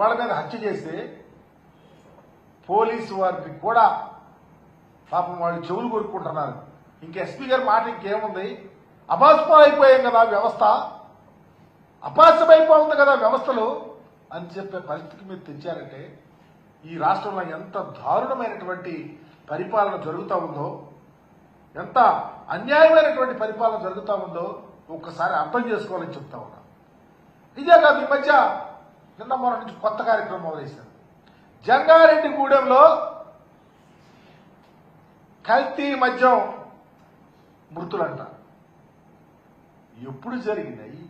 వాళ్ళ మీద హత్య చేస్తే పోలీసు వారికి కూడా పాపం వాళ్ళు చెవులు కొరుక్కుంటున్నారు. ఇంక ఎస్పీ గారి మాట ఇంకేముంది? అపాస్పం అయిపోయాం కదా వ్యవస్థ. అపాస్యమైపోతుంది కదా వ్యవస్థలు అని చెప్పే పరిస్థితికి మీరు తెచ్చారంటే ఈ రాష్ట్రంలో ఎంత దారుణమైనటువంటి పరిపాలన జరుగుతూ ఉందో ఎంత అన్యాయమైనటువంటి పరిపాలన జరుగుతూ ఉందో ఒక్కసారి అర్థం చేసుకోవాలని చెప్తా ఉన్నా. ఇదే కాదు ఈ మధ్య నిన్న మొన్న నుంచి కొత్త కార్యక్రమం మొదలైశారు జంగారెడ్డిగూడెంలో కల్తీ మద్యం మృతులంట. ఎప్పుడు జరిగినాయి?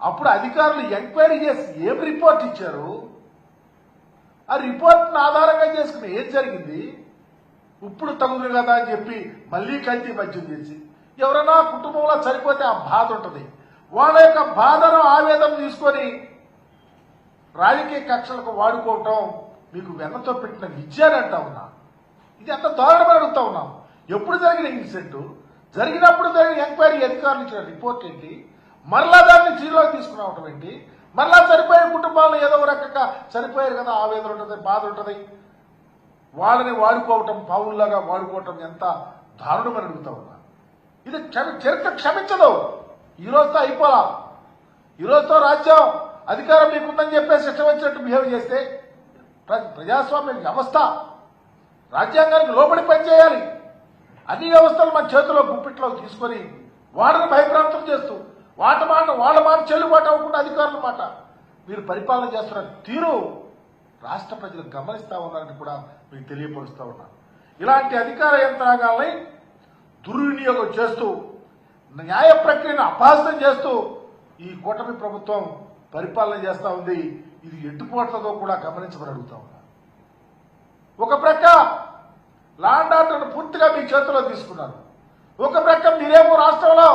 అప్పుడు అధికారులు ఎంక్వైరీ చేసి ఏం రిపోర్ట్ ఇచ్చారు? ఆ రిపోర్ట్ను ఆధారంగా చేసుకుని ఏం జరిగింది? ఇప్పుడు తగుదు కదా అని చెప్పి మళ్ళీ కల్తీ మద్యం చేసి ఎవరైనా కుటుంబంలో చనిపోతే ఆ బాధ ఉంటుంది. వాళ్ళ యొక్క బాధను ఆవేదన తీసుకొని రాజకీయ కక్షలకు వాడుకోవటం మీకు వెన్నతో పెట్టిన విద్య అని అంటా ఉన్నా. ఇది ఎంత దారుణమని అడుగుతా ఉన్నాం. ఎప్పుడు జరిగిన ఇన్సిడెంట్? జరిగినప్పుడు జరిగిన ఎంక్వైరీ అధికారులు ఇచ్చిన రిపోర్ట్ ఏంటి? మరలా దాన్ని చీరలోకి తీసుకురావటం ఏంటి? మరలా చనిపోయే కుటుంబాలను ఏదో ఒక రకంగా చనిపోయారు కదా ఆవేదన ఉంటుంది బాధ ఉంటుంది. వాళ్ళని వాడుకోవటం పావుల్లాగా వాడుకోవటం ఎంత దారుణమని అడుగుతా ఉన్నా. ఇది క్షమి చరిత్ర క్షమించదు. ఈ రోజుతో అయిపోలా. ఈ రోజుతో రాజ్యం అధికారం మీకుందని చెప్పేసి ఇష్టం వచ్చినట్టు బిహేవ్ చేస్తే ప్ర- ప్రజాస్వామ్య వ్యవస్థ రాజ్యాంగానికి లోబడి పనిచేయాలి. అన్ని వ్యవస్థలు మన చేతిలో గుప్పిట్లో తీసుకొని వాళ్ళని భయభ్రాంతం చేస్తూ వాట మాట వాళ్ళ మాట చెల్లుబాటు అవ్వకుండా అధికారుల మాట మీరు పరిపాలన చేస్తున్న తీరు రాష్ట్ర ప్రజలు గమనిస్తా ఉన్నారని కూడా మీకు తెలియపరుస్తూ ఉన్నాను ఇలాంటి అధికార యంత్రాంగాల్ని దుర్వినియోగం చేస్తూ న్యాయ ప్రక్రియను అపహాస్యం చేస్తూ ఈ కూటమి ప్రభుత్వం పరిపాలన చేస్తా ఉంది. ఇది ఎట్టుపోట్లతో కూడా గమనించమని అడుగుతా ఉన్నా. ఒక ప్రక్క లాండ్ ఆర్డర్ పూర్తిగా మీ చేతిలో తీసుకున్నారు. ఒక ప్రక్క మీరేమో రాష్ట్రంలో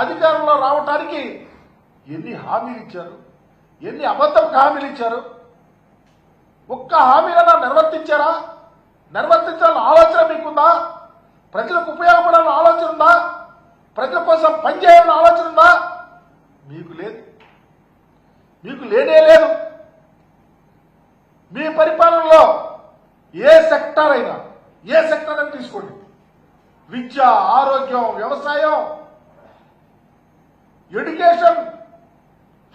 అధికారంలో రావటానికి ఎన్ని హామీలు ఇచ్చారు? ఎన్ని అబద్ధం హామీలు ఇచ్చారు? ఒక్క హామీలన్నా నిర్వర్తించారా? నిర్వర్తించాలని ఆలోచన మీకుందా? ప్రజలకు ఉపయోగపడాలని ఆలోచన ఉందా? ప్రజల కోసం పనిచేయాలని ఆలోచన ఉందా? మీకు లేదు. మీకు లేనే లేదు. మీ పరిపాలనలో ఏ సెక్టార్ అయినా ఏ సెక్టార్ అయినా తీసుకోండి. విద్య ఆరోగ్యం వ్యవసాయం ఎడ్యుకేషన్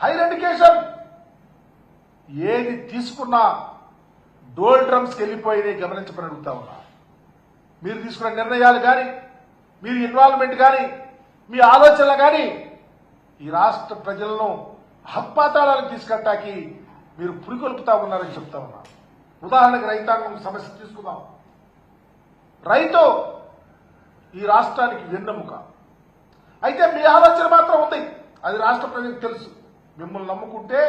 హైర్ ఎడ్యుకేషన్ ఏది తీసుకున్నా డోల్ డ్రమ్స్కి వెళ్ళిపోయినాయి గమనించమని అడుగుతా ఉన్నా. మీరు తీసుకున్న నిర్ణయాలు కానీ మీరు ఇన్వాల్వ్మెంట్ కానీ మీ ఆలోచనలు కానీ ఈ రాష్ట్ర ప్రజలను హత్పాతాళాలకు తీసుకెళ్ళటానికి మీరు పురికొల్పుతా ఉన్నారని చెప్తా ఉన్నా. ఉదాహరణకు రైతాంగం సమస్య తీసుకుందాం. రైతు ఈ రాష్ట్రానికి వెన్నెముక. అయితే మీ ఆలోచన మాత్రం ఉంది. అది రాష్ట్ర ప్రజలకు తెలుసు. మిమ్మల్ని నమ్ముకుంటే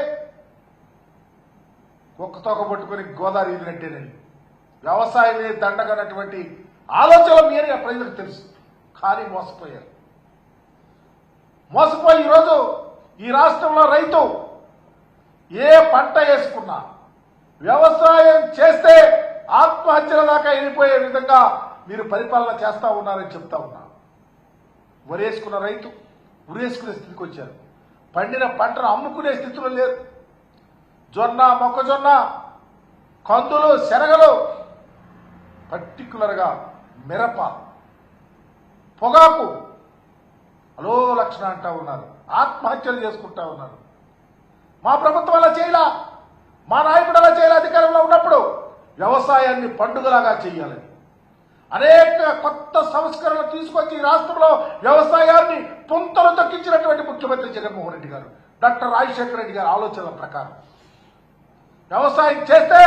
ఒక్క తోక పట్టుకొని గోదావరి ఈదినట్టేనని వ్యవసాయమే దండగనటువంటి ఆలోచన మీరే ప్రజలకు తెలుసు. కానీ మోసపోయారు. మోసపోయి ఈరోజు ఈ రాష్ట్రంలో రైతు ఏ పంట వేసుకున్నా వ్యవసాయం చేస్తే ఆత్మహత్యల దాకా వెళ్ళిపోయే విధంగా మీరు పరిపాలన చేస్తా ఉన్నారని చెప్తా ఉన్నా. వరేసుకున్న రైతు ఉరేసుకునే స్థితికి వచ్చారు. పండిన పంటను అమ్ముకునే స్థితిలో లేరు. జొన్న మొక్కజొన్న కందులు శనగలు పర్టికులర్గా మిరప పొగాకు అలో లక్షణ అంటా ఉన్నారు. ఆత్మహత్యలు చేసుకుంటా ఉన్నారు. మా ప్రభుత్వం అలా చేయలా. మా నాయకుడు అలా చేయాలి అధికారంలో ఉన్నప్పుడు వ్యవసాయాన్ని పండుగలాగా చేయాలని అనేక కొత్త సంస్కరణలు తీసుకొచ్చి రాష్ట్రంలో వ్యవసాయాన్ని పుంతలు తొక్కించినటువంటి ముఖ్యమంత్రి జగన్మోహన్ రెడ్డి గారు డాక్టర్ రాజశేఖర రెడ్డి గారి ఆలోచనల ప్రకారం. వ్యవసాయం చేస్తే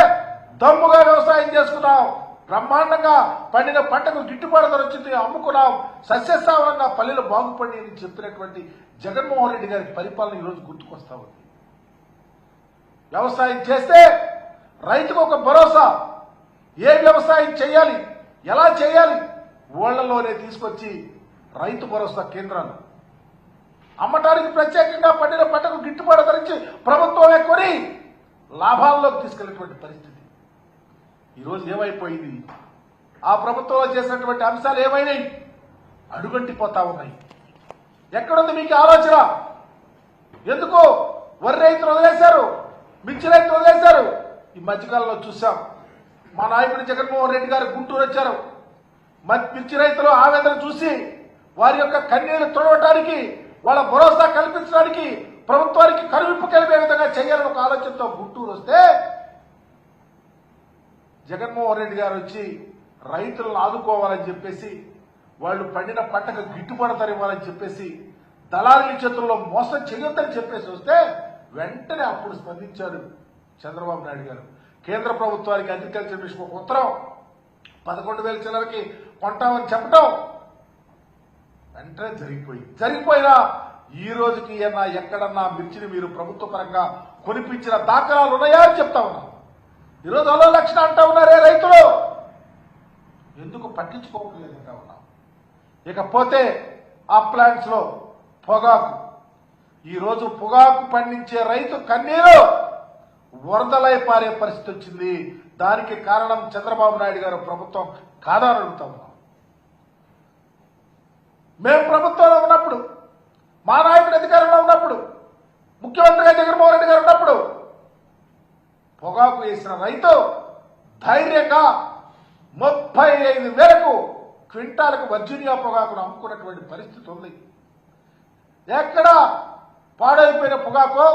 దమ్ముగా వ్యవసాయం చేసుకున్నాం. బ్రహ్మాండంగా పండిన పంటకు గిట్టుబాటు ధర వచ్చింది అమ్ముకున్నాం. సస్యస్థావరంగా పల్లెలు బాగుపడి అని చెప్పినటువంటి జగన్మోహన్ రెడ్డి గారి పరిపాలన ఈరోజు గుర్తుకొస్తా ఉంది. వ్యవసాయం చేస్తే రైతుకు ఒక భరోసా. ఏ వ్యవసాయం చేయాలి? ఎలా చేయాలి? ఓళ్ళలోనే తీసుకొచ్చి రైతు భరోసా కేంద్రాలు. అమ్మటానికి ప్రత్యేకంగా పండిన పంటకు గిట్టుబాటు ధరించి ప్రభుత్వమే కొని లాభాల్లోకి తీసుకెళ్ళినటువంటి పరిస్థితి. ఈరోజు ఏమైపోయింది? ఆ ప్రభుత్వంలో చేసినటువంటి అంశాలు ఏమైనాయి? అడుగంటిపోతా ఉన్నాయి. ఎక్కడుంది మీకు ఆలోచన? ఎందుకు? వరి రైతులు వదిలేశారు మిర్చి రైతులు వదిలేశారు. ఈ మధ్యకాలంలో చూసాం. మా నాయకుడు జగన్మోహన్ రెడ్డి గారు గుంటూరు వచ్చారు. మ- మిర్చి రైతులు ఆవేదన చూసి వారి యొక్క కన్నీళ్ళు తుడవటానికి వాళ్ళ భరోసా కల్పించడానికి ప్రభుత్వానికి కనువిప్పు కలిపే విధంగా చేయాలని ఒక ఆలోచనతో గుంటూరు వస్తే జగన్మోహన్ రెడ్డి గారు వచ్చి రైతులను ఆదుకోవాలని చెప్పేసి వాళ్ళు పండిన పంటకు గిట్టుబాటు ఇవ్వాలని చెప్పేసి దళారుల చేతుల్లో మోసం చేయొద్దని చెప్పేసి వస్తే వెంటనే అప్పుడు స్పందించారు చంద్రబాబు నాయుడు గారు. కేంద్ర ప్రభుత్వానికి అగ్రికల్చర్ మిషన్ ఒక ఉత్తరం. పదకొండు వేల చిల్లరకి కొంటామని చెప్పటం వెంటనే జరిగిపోయింది. జరిగిపోయినా ఈ రోజుకి ఏమన్నా ఎక్కడన్నా మిర్చిని మీరు ప్రభుత్వ పరంగా కొనిపించిన దాఖలాలు ఉన్నాయా అని చెప్తా ఉన్నాం. ఈరోజు అలో లక్షణ అంటా ఉన్నారే రైతులు. ఎందుకు పట్టించుకోవట్లేదు అంటా ఉన్నాం. ఇకపోతే ఆ ప్లాంట్స్లో పొగాకు. ఈరోజు పొగాకు పండించే రైతు కన్నీరు వరదలై పారే పరిస్థితి వచ్చింది. దానికి కారణం చంద్రబాబు నాయుడు గారు ప్రభుత్వం కాదని అడుగుతా ఉన్నాం. మేము ప్రభుత్వంలో ఉన్నప్పుడు మా నాయకుడు అధికారంలో ఉన్నప్పుడు ముఖ్యమంత్రిగా జగన్మోహన్ రెడ్డి గారు ఉన్నప్పుడు పొగాకు వేసిన రైతు ధైర్యంగా ముప్పై ఐదు వేలకు క్వింటాలకు వర్జీనియా పొగాకును అమ్ముకున్నటువంటి పరిస్థితి ఉంది. ఎక్కడ పాడైపోయిన పొగాకో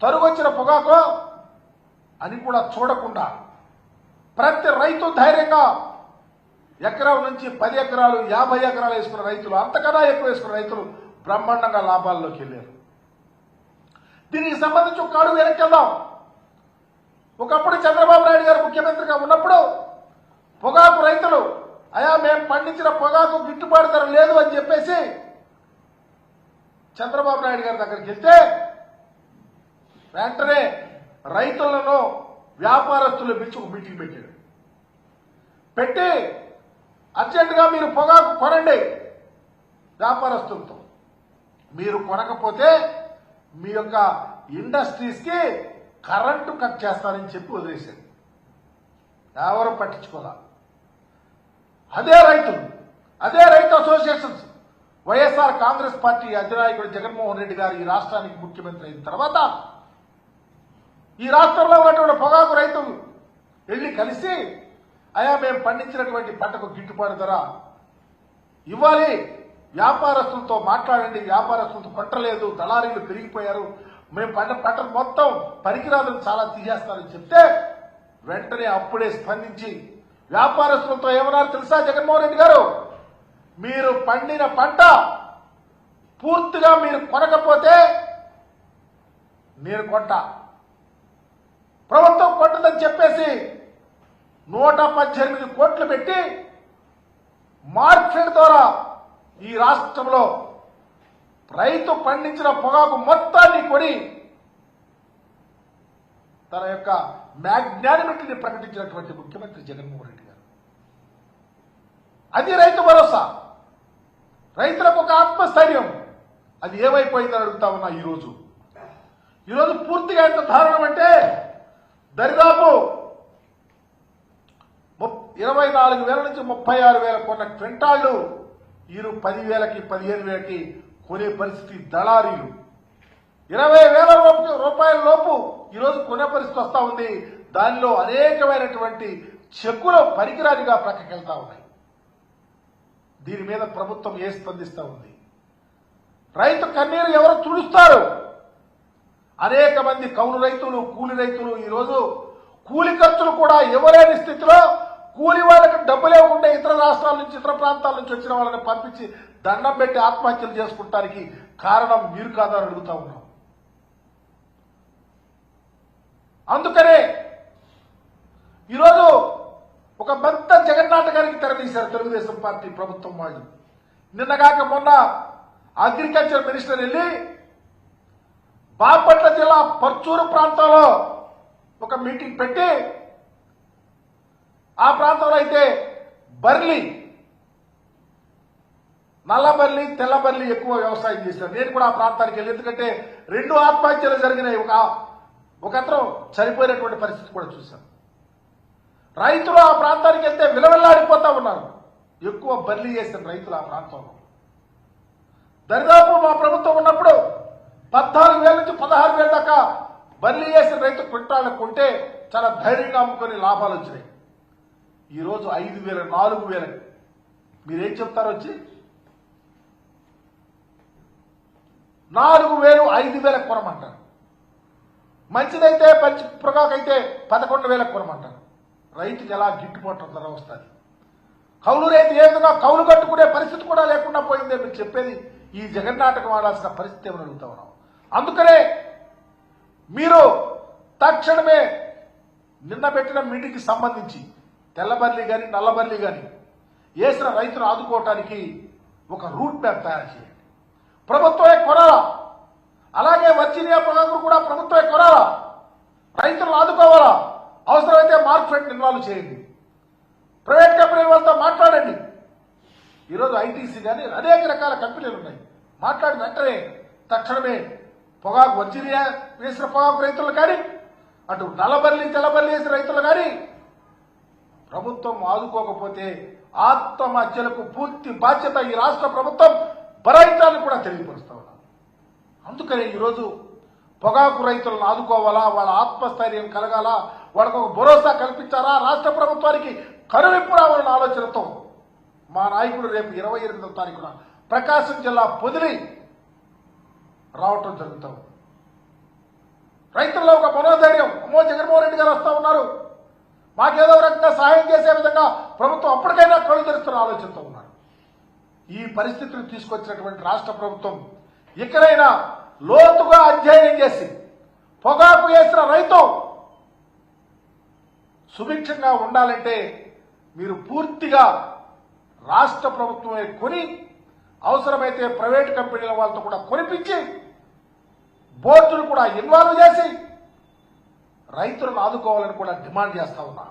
తరువచ్చిన పొగాకో అని కూడా చూడకుండా ప్రతి రైతు ధైర్యంగా ఎకరం నుంచి పది ఎకరాలు యాభై ఎకరాలు వేసుకున్న రైతులు అంతకన్నా ఎక్కువ వేసుకున్న రైతులు బ్రహ్మాండంగా లాభాల్లోకి వెళ్ళారు. దీనికి సంబంధించి ఒక అడుగు వెనక్కి వెళ్దాం. ఒకప్పుడు చంద్రబాబు నాయుడు గారు ముఖ్యమంత్రిగా ఉన్నప్పుడు పొగాకు రైతులు అయా మేము పండించిన పొగాకు గిట్టుబాటు ధర లేదు అని చెప్పేసి చంద్రబాబు నాయుడు గారి దగ్గరికి వెళ్తే వెంటనే రైతులను వ్యాపారస్తులు పిలిచి ఒక మీటింగ్ పెట్టాడు పెట్టి అర్జెంటుగా మీరు పొగాకు కొనండి వ్యాపారస్తులతో. మీరు కొనకపోతే మీ యొక్క ఇండస్ట్రీస్కి కరెంటు కట్ చేస్తారని చెప్పి వదిలేశారు. ఎవరు పట్టించుకోలే? అదే రైతులు అదే రైతు అసోసియేషన్స్. వైఎస్ఆర్ కాంగ్రెస్ పార్టీ అధినాయకుడు జగన్మోహన్ రెడ్డి గారు ఈ రాష్ట్రానికి ముఖ్యమంత్రి అయిన తర్వాత ఈ రాష్ట్రంలో ఉన్నటువంటి పొగాకు రైతులు వెళ్ళి కలిసి అయా మేము పండించినటువంటి పంటకు గిట్టుబాటు ధర ఇవ్వాలి. వ్యాపారస్తులతో మాట్లాడండి. వ్యాపారస్తులతో కొట్టలేదు. దళారీలు పెరిగిపోయారు. మేము పంట పంట మొత్తం పనికిరాదని చాలా తీసేస్తారని చెప్తే వెంటనే అప్పుడే స్పందించి వ్యాపారస్తులతో ఏమన్నారు తెలుసా జగన్మోహన్ రెడ్డి గారు? మీరు పండిన పంట పూర్తిగా మీరు కొనకపోతే నేను కొట్ట ప్రభుత్వం కొంటుందని చెప్పేసి నూట పద్దెనిమిది కోట్లు పెట్టి మార్కెట్ ద్వారా ఈ రాష్ట్రంలో రైతు పండించిన పొగాకు మొత్తాన్ని కొని తన యొక్క మ్యాగ్నానిమిటీని ప్రకటించినటువంటి ముఖ్యమంత్రి జగన్మోహన్ రెడ్డి గారు. అది రైతు భరోసా. రైతులకు ఒక ఆత్మస్థైర్యం. అది ఏమైపోయిందని అడుగుతా ఉన్నా ఈరోజు. ఈరోజు పూర్తిగా ఎంత దారుణం అంటే దరిదాపు ముప్- ఇరవై నాలుగు వేల నుంచి ముప్పై ఆరు వేల కొన్న క్వింటాళ్ళు ఈరు పదివేలకి పదిహేను వేలకి కొనే పరిస్థితి దళారీలు. ఇరవై వేల రూపాయల లోపు ఈరోజు కొనే పరిస్థితి వస్తూ ఉంది. దానిలో అనేకమైనటువంటి చెక్కులు పనికిరానిగా ప్రక్కకెళ్తా ఉన్నాయి. దీని మీద ప్రభుత్వం ఏ స్పందిస్తూ ఉంది? రైతు కన్నీరు ఎవరు తుడుస్తారు? అనేక మంది కౌలు రైతులు కూలి రైతులు ఈరోజు కూలి ఖర్చులు కూడా ఇవ్వలేని స్థితిలో కూలి వాళ్ళకి డబ్బు లేకుండా ఇతర రాష్ట్రాల నుంచి ఇతర ప్రాంతాల నుంచి వచ్చిన వాళ్ళని పంపించి దండం పెట్టి ఆత్మహత్యలు చేసుకుంటానికి కారణం మీరు కాదని అడుగుతా ఉన్నాం. అందుకనే ఈరోజు ఒక పెద్ద జగన్నాటకానికి తెరదీశారు తెలుగుదేశం పార్టీ ప్రభుత్వం వాళ్ళు. నిన్నగాక మొన్న అగ్రికల్చర్ మినిస్టర్ వెళ్ళి బాపట్ల జిల్లా పర్చూరు ప్రాంతంలో ఒక మీటింగ్ పెట్టి ఆ ప్రాంతంలో అయితే బర్లీ నల్లబర్లి తెల్లబర్లి ఎక్కువ వ్యవసాయం చేశారు. నేను కూడా ఆ ప్రాంతానికి వెళ్ళి ఎందుకంటే రెండు ఆత్మహత్యలు జరిగినాయి. ఒక ఒక అతను చనిపోయినటువంటి పరిస్థితి కూడా చూశాను. రైతులు ఆ ప్రాంతానికి వెళ్తే విలవిల్లాడిపోతా ఉన్నారు. ఎక్కువ బదిలీ చేసిన రైతులు ఆ ప్రాంతంలో. దరిదాపు మా ప్రభుత్వం ఉన్నప్పుడు పద్నాలుగు వేల నుంచి పదహారు వేల దాకా బదిలీ వేసిన రైతు క్వింటాలు కొంటే చాలా ధైర్యంగా అమ్ముకొని లాభాలు వచ్చినాయి. ఈరోజు ఐదు వేల నాలుగు వేల. మీరేం చెప్తారు వచ్చి? నాలుగు వేలు ఐదు వేలకు కొనమంటారు. మంచిదైతే మంచి పొగాకైతే పదకొండు వేలకు కొనమంటారు. రైతుకి ఎలా గిట్టుబాటు ధర వస్తుంది కౌలు రైతు ఏ విధంగా కౌలు కట్టుకునే పరిస్థితి కూడా లేకుండా పోయిందే మీరు చెప్పేది ఈ జగన్నాటకం ఆడాల్సిన పరిస్థితి ఏమని అడుగుతా ఉన్నాం అందుకనే మీరు తక్షణమే నిన్న పెట్టిన మీటింగ్కి సంబంధించి తెల్లబర్లి కానీ నల్లబర్లి కానీ వేసిన రైతును ఆదుకోవటానికి ఒక రూట్ మ్యాప్ తయారు చేయండి. ప్రభుత్వమే కొనాలా? అలాగే వర్జీనియా పొగాకు కూడా ప్రభుత్వమే కొనాలా? రైతులను ఆదుకోవాలా? అవసరమైతే మార్కెట్ ఇన్వాల్వ్ చేయండి. ప్రైవేట్ కంపెనీల వాళ్ళతో మాట్లాడండి. ఈరోజు ఐటీసీ కానీ అనేక రకాల కంపెనీలు ఉన్నాయి. మాట్లాడిన వెంటనే తక్షణమే పొగాకు వర్జీనియా వేసిన పొగాకు రైతులు కానీ అటు నల్లబల్లి తెల్లబల్లి వేసిన రైతులు కానీ ప్రభుత్వం ఆదుకోకపోతే ఆత్మహత్యలకు పూర్తి బాధ్యత ఈ రాష్ట్ర ప్రభుత్వం భరాయించాలని కూడా తెలియపరుస్తా ఉన్నాను అందుకనే ఈరోజు పొగాకు రైతులను ఆదుకోవాలా? వాళ్ళ ఆత్మస్థైర్యం కలగాల? వాళ్ళకు ఒక భరోసా కల్పించారా? రాష్ట్ర ప్రభుత్వానికి కరువింపు రావాలన్న ఆలోచనతో మా నాయకుడు రేపు ఇరవై ఎనిమిదవ తారీఖున ప్రకాశం జిల్లా పొదిలి రావటం జరుగుతాం రైతుల్లో ఒక మనోధైర్యం. అమ్మో జగన్మోహన్ రెడ్డి గారు వస్తూ ఉన్నారు. మాకేదో రకంగా సహాయం చేసే విధంగా ప్రభుత్వం అప్పటికైనా కళ్ళు తెరుస్తున్న ఆలోచనతో ఉన్నారు. ఈ పరిస్థితిని తీసుకొచ్చినటువంటి రాష్ట్ర ప్రభుత్వం ఇక్కడైనా లోతుగా అధ్యయనం చేసి పొగాకు వేసిన రైతు సుభిక్షంగా ఉండాలంటే మీరు పూర్తిగా రాష్ట్ర ప్రభుత్వమే కొని అవసరమైతే ప్రైవేట్ కంపెనీల వాళ్ళతో కూడా కొనిపించి బోర్డును కూడా ఇన్వాల్వ్ చేసి రైతులను ఆదుకోవాలని కూడా డిమాండ్ చేస్తా ఉన్నా.